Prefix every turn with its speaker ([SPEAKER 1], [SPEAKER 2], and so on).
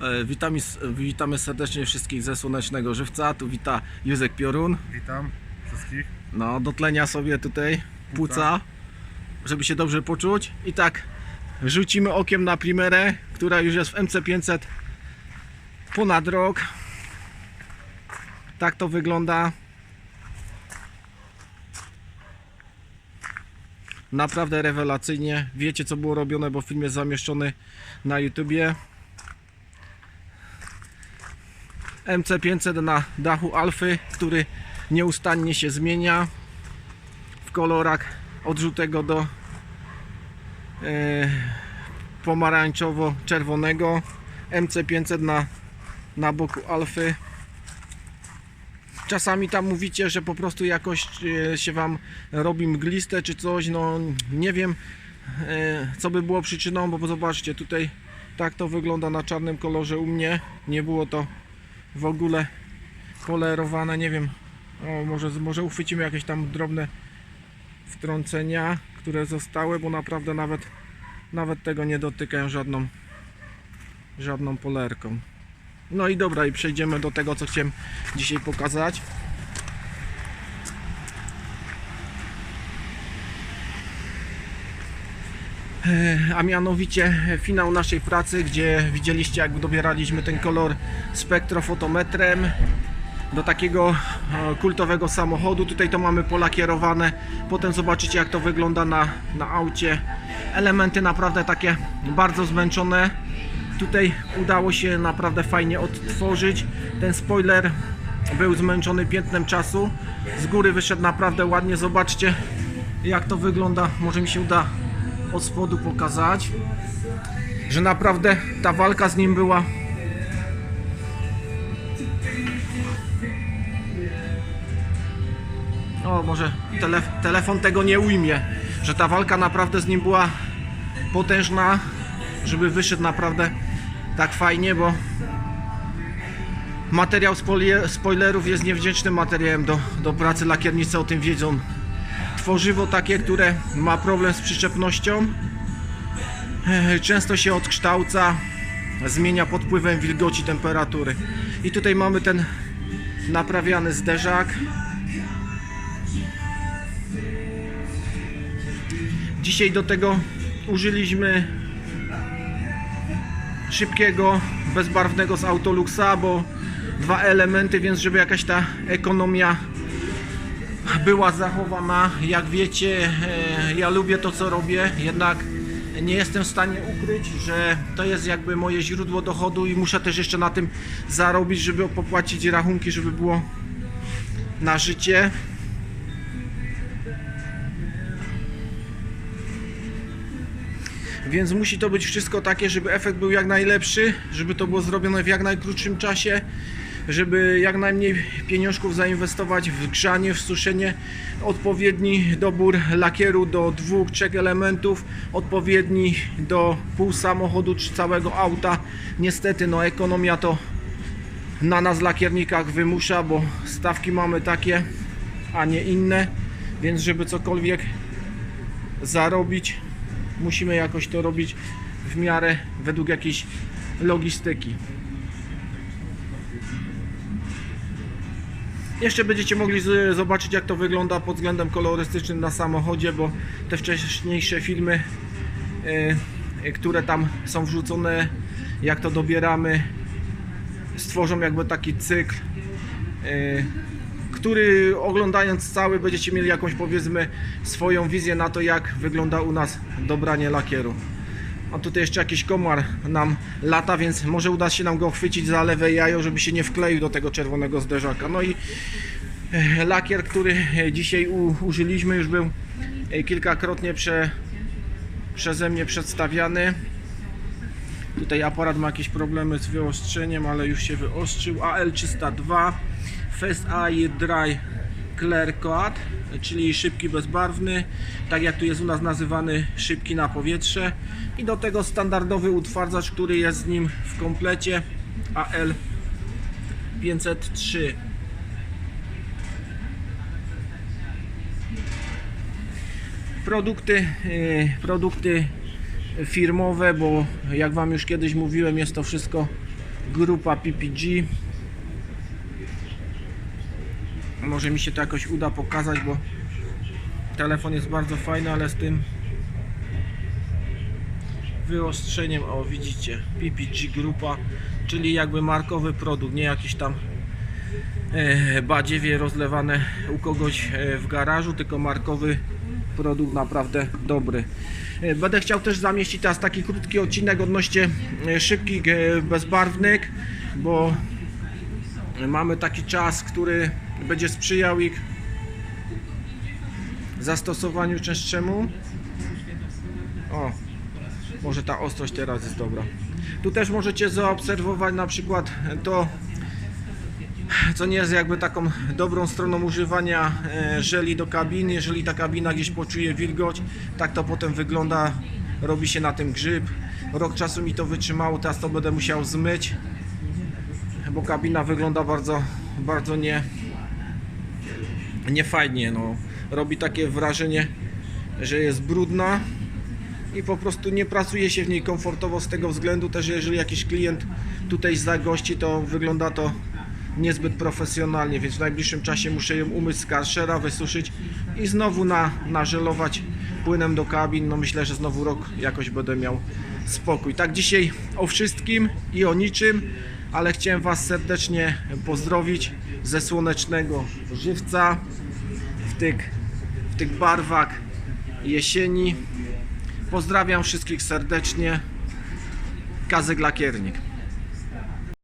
[SPEAKER 1] E, Witamy, witamy serdecznie wszystkich ze Słonecznego Żywca. Tu wita Józek Piorun.
[SPEAKER 2] Witam wszystkich.
[SPEAKER 1] No, do tlenia sobie tutaj płuca, żeby się dobrze poczuć. I tak rzucimy okiem na Primerę, która już jest w MC500 ponad rok. Tak to wygląda. Naprawdę rewelacyjnie. Wiecie co było robione, bo film jest zamieszczony na YouTubie. MC500 na dachu Alfy, który nieustannie się zmienia w kolorach od żółtego do e, pomarańczowo-czerwonego. MC500 na, na boku Alfy. Czasami tam mówicie, że po prostu jakoś e, się Wam robi mgliste czy coś, no nie wiem e, co by było przyczyną, bo zobaczcie tutaj tak to wygląda na czarnym kolorze u mnie. Nie było to w ogóle polerowane, nie wiem, o, może, może uchwycimy jakieś tam drobne wtrącenia, które zostały, bo naprawdę nawet, nawet tego nie dotykają żadną, żadną polerką. No i dobra, i przejdziemy do tego, co chciałem dzisiaj pokazać. A mianowicie finał naszej pracy, gdzie widzieliście jak dobieraliśmy ten kolor spektrofotometrem do takiego e, kultowego samochodu. Tutaj to mamy polakierowane. Potem zobaczycie jak to wygląda na, na aucie. Elementy naprawdę takie bardzo zmęczone. Tutaj udało się naprawdę fajnie odtworzyć. Ten spoiler był zmęczony piętnem czasu. Z góry wyszedł naprawdę ładnie. Zobaczcie jak to wygląda. Może mi się uda od spodu pokazać. Że naprawdę ta walka z nim była O, może telef telefon tego nie ujmie, że ta walka naprawdę z nim była potężna, żeby wyszedł naprawdę tak fajnie, bo materiał spoilerów jest niewdzięcznym materiałem do, do pracy, lakiernicy o tym wiedzą. Tworzywo takie, które ma problem z przyczepnością, często się odkształca, zmienia pod wpływem wilgoci, temperatury. I tutaj mamy ten naprawiany zderzak, Dzisiaj do tego użyliśmy szybkiego, bezbarwnego z Autoluxa, bo dwa elementy, więc żeby jakaś ta ekonomia była zachowana. Jak wiecie, e, ja lubię to co robię, jednak nie jestem w stanie ukryć, że to jest jakby moje źródło dochodu i muszę też jeszcze na tym zarobić, żeby popłacić rachunki, żeby było na życie. Więc musi to być wszystko takie, żeby efekt był jak najlepszy, żeby to było zrobione w jak najkrótszym czasie, żeby jak najmniej pieniążków zainwestować w grzanie, w suszenie, odpowiedni dobór lakieru do dwóch, trzech elementów, odpowiedni do pół samochodu czy całego auta. Niestety no ekonomia to na nas lakiernikach wymusza, bo stawki mamy takie, a nie inne, więc żeby cokolwiek zarobić, musimy jakoś to robić w miarę według jakiejś logistyki. Jeszcze będziecie mogli zobaczyć jak to wygląda pod względem kolorystycznym na samochodzie, bo te wcześniejsze filmy, e, które tam są wrzucone, jak to dobieramy, stworzą jakby taki cykl, e, który oglądając cały będziecie mieli jakąś powiedzmy swoją wizję na to jak wygląda u nas dobranie lakieru. A tutaj jeszcze jakiś komar nam lata, więc może uda się nam go chwycić za lewe jajo, żeby się nie wkleił do tego czerwonego zderzaka. No i e, lakier, który dzisiaj użyliśmy już był e, kilkakrotnie prze, przeze mnie przedstawiany. Tutaj aparat ma jakieś problemy z wyostrzeniem, ale już się wyostrzył. AL302 Fast Eye Dry Clear Coat, czyli szybki bezbarwny, tak jak tu jest u nas nazywany szybki na powietrze. I do tego standardowy utwardzacz, który jest z nim w komplecie AL 503. Produkty, yy, produkty firmowe, bo jak Wam już kiedyś mówiłem, jest to wszystko grupa PPG. Może mi się to jakoś uda pokazać, bo telefon jest bardzo fajny, ale z tym wyostrzeniem, o widzicie, PPG grupa, czyli jakby markowy produkt, nie jakiś tam e, badziewie rozlewane u kogoś e, w garażu, tylko markowy produkt naprawdę dobry. E, Będę chciał też zamieścić teraz taki krótki odcinek odnośnie szybkich bezbarwnych, bo mamy taki czas, który będzie sprzyjał ich zastosowaniu częstszemu. O, może ta ostrość teraz jest dobra. Tu też możecie zaobserwować na przykład to, co nie jest jakby taką dobrą stroną używania e, żeli do kabiny. Jeżeli ta kabina gdzieś poczuje wilgoć, tak to potem wygląda, robi się na tym grzyb. Rok czasu mi to wytrzymało, teraz to będę musiał zmyć, bo kabina wygląda bardzo, bardzo nie, niefajnie. No. Robi takie wrażenie, że jest brudna i po prostu nie pracuje się w niej komfortowo z tego względu też, że jeżeli jakiś klient tutaj zagości, to wygląda to niezbyt profesjonalnie, więc w najbliższym czasie muszę ją umyć z karszera, wysuszyć i znowu na, nażelować płynem do kabin. No myślę, że znowu rok jakoś będę miał spokój. Tak dzisiaj o wszystkim i o niczym, ale chciałem Was serdecznie pozdrowić ze słonecznego żywca w tych, w tych barwach jesieni. Pozdrawiam wszystkich serdecznie. Kazek Lakiernik.